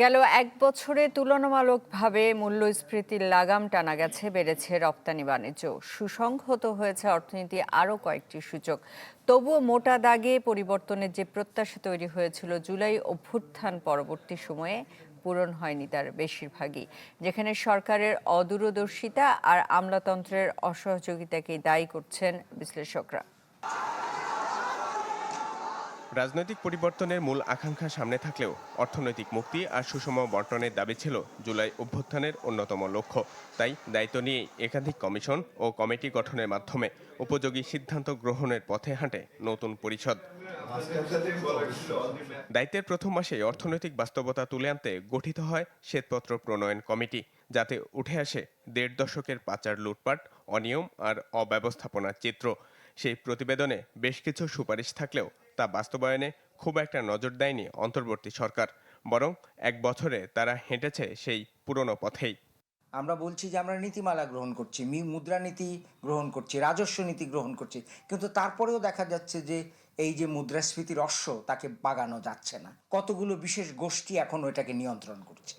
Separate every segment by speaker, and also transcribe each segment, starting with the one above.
Speaker 1: গেল এক বছরে তুলনামূলকভাবে মূল্যস্ফীতির লাগাম টানা গেছে, বেড়েছে রপ্তানি বাণিজ্য। সুসংহত হয়েছে অর্থনীতি আরও কয়েকটি সূচক। তবুও মোটা দাগে পরিবর্তনের যে প্রত্যাশা তৈরি হয়েছিল, জুলাই অভ্যুত্থান পরবর্তী সময়ে পূরণ হয়নি তার বেশিরভাগই। যেখানে সরকারের অদূরদর্শিতা আর আমলাতন্ত্রের অসহযোগিতাকেই দায়ী করছেন বিশ্লেষকরা।
Speaker 2: রাজনৈতিক পরিবর্তনের মূল আকাঙ্ক্ষা সামনে থাকলেও অর্থনৈতিক মুক্তি আর সুষম বন্টনের দাবি ছিল জুলাই অভ্যুত্থানের অন্যতম লক্ষ্য। তাই দায়িত্ব নিয়ে একাধিক কমিশন ও কমিটি গঠনের মাধ্যমে উপযোগী সিদ্ধান্ত গ্রহণের পথে হাঁটে নতুন পরিষদ। দায়িত্বের প্রথম মাসে অর্থনৈতিক বাস্তবতা তুলে আনতে গঠিত হয় শ্বেতপত্র প্রণয়ন কমিটি, যাতে উঠে আসে দেড় দশকের পাচার লুটপাট, অনিয়ম আর অব্যবস্থাপনার চিত্র। সেই প্রতিবেদনে বেশ কিছু সুপারিশ থাকলেও তা বাস্তবায়নে খুব একটা নজর দেয়নি অন্তর্বর্তী সরকার, বরং এক বছরে তারা হেঁটেছে সেই পুরনো পথেই।
Speaker 3: আমরা বলছি যে আমরা নীতিমালা গ্রহণ করছি মুদ্রানীতি গ্রহণ করছি, রাজস্ব নীতি গ্রহণ করছি, কিন্তু তারপরেও দেখা যাচ্ছে যে এই যে মুদ্রাস্ফীতির অশ্ব তাকে বাগানো যাচ্ছে না। কতগুলো বিশেষ গোষ্ঠী এখন ওইটাকে নিয়ন্ত্রণ করছে।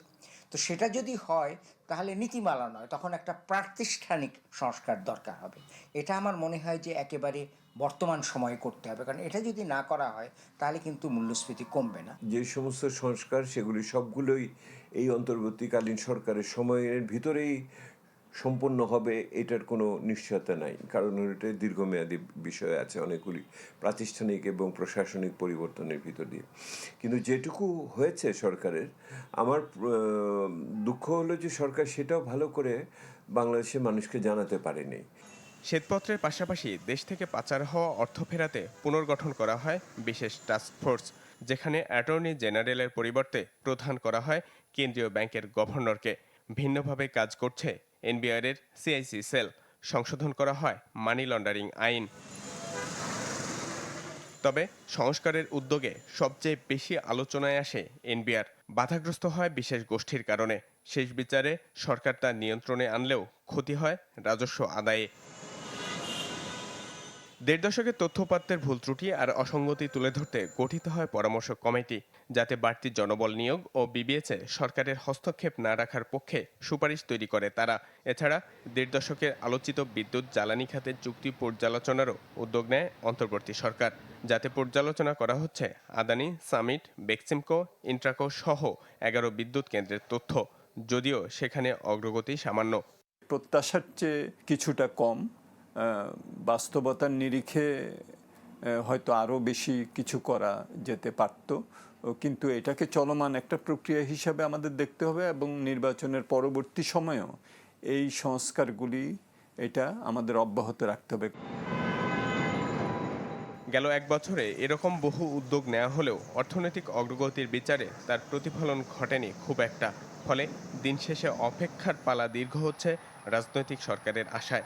Speaker 3: তো সেটা যদি হয়, তাহলে নীতিমালা নয়, তখন একটা প্রাতিষ্ঠানিক সংস্কার দরকার হবে। এটা আমার মনে হয় যে একেবারে বর্তমান সময়ে করতে হবে, কারণ এটা যদি না করা হয়, তাহলে কিন্তু মূল্যস্ফীতি কমবে না।
Speaker 4: যে সমস্ত সংস্কার, সেগুলি সবগুলোই এই অন্তর্বর্তীকালীন সরকারের সময়ের ভিতরেই সম্পন্ন হবে, এটার কোনো নিশ্চয়তা নাই। কারণ এটা দীর্ঘমেয়াদী বিষয় আছে, অনেকগুলি প্রাতিষ্ঠানিক এবং প্রশাসনিক পরিবর্তনের ভিতর দিয়ে। কিন্তু যেটুকু হয়েছে সরকারের, আমার দুঃখ হলো যে সরকার সেটাও ভালো করে বাংলাদেশের মানুষকে জানাতে পারেনি।
Speaker 2: শ্বেতপত্রের পাশাপাশি দেশ থেকে পাচার হওয়া অর্থ ফেরাতে পুনর্গঠন করা হয় বিশেষ টাস্ক ফোর্স যেখানে অ্যাটর্নি জেনারেলের পরিবর্তে প্রধান করা হয় কেন্দ্রীয় ব্যাংকের গভর্নরকে ভিন্নভাবে কাজ করছে এনবিআর এর সিআইসি সেল সংশোধন করা হয় মানি লন্ডারিং আইন। তবে সংস্কারের উদ্যোগে সবচেয়ে বেশি আলোচনায় আসে এনবিআর। বাধাগ্রস্ত হয় বিশেষ গোষ্ঠীর কারণে। শেষ বিচারে সরকার তার নিয়ন্ত্রণে আনলেও ক্ষতি হয় রাজস্ব আদায়ে। দেড় দশকের তথ্যপাত্রের ভুল ত্রুটি আর অসঙ্গতি তুলে ধরতে গঠিত হয় পরামর্শ কমিটি, যাতে বাড়তি জনবল নিয়োগ ও বিবিএসে সরকারের হস্তক্ষেপ না রাখার পক্ষে সুপারিশ তৈরি করে তারা। এছাড়া, দেড় দশকের আলোচিত বিদ্যুৎ জ্বালানি খাতের চুক্তি পর্যালোচনারও উদ্যোগ নেয় অন্তর্বর্তী সরকার। যাতে পর্যালোচনা করা হচ্ছে, আদানি, সামিট, বেক্সিমকো, ইন্ট্রাকো সহ এগারো বিদ্যুৎ কেন্দ্রের তথ্য। যদিও সেখানে অগ্রগতি সামান্য।
Speaker 5: প্রত্যাশার চেয়ে কিছুটা কম। বাস্তবতার নিরিখে হয়তো আরও বেশি কিছু করা যেতে পারত। কিন্তু এটাকে চলমান একটা প্রক্রিয়া হিসাবে আমাদের দেখতে হবে এবং নির্বাচনের পরবর্তী সময়েও এই সংস্কারগুলি এটা আমাদের অব্যাহত রাখতে হবে।
Speaker 2: গেল এক বছরে এরকম বহু উদ্যোগ নেওয়া হলেও অর্থনৈতিক অগ্রগতির বিচারে তার প্রতিফলন ঘটেনি খুব একটা। ফলে দিন শেষে অপেক্ষার পালা দীর্ঘ হচ্ছে রাজনৈতিক সরকারের আশায়।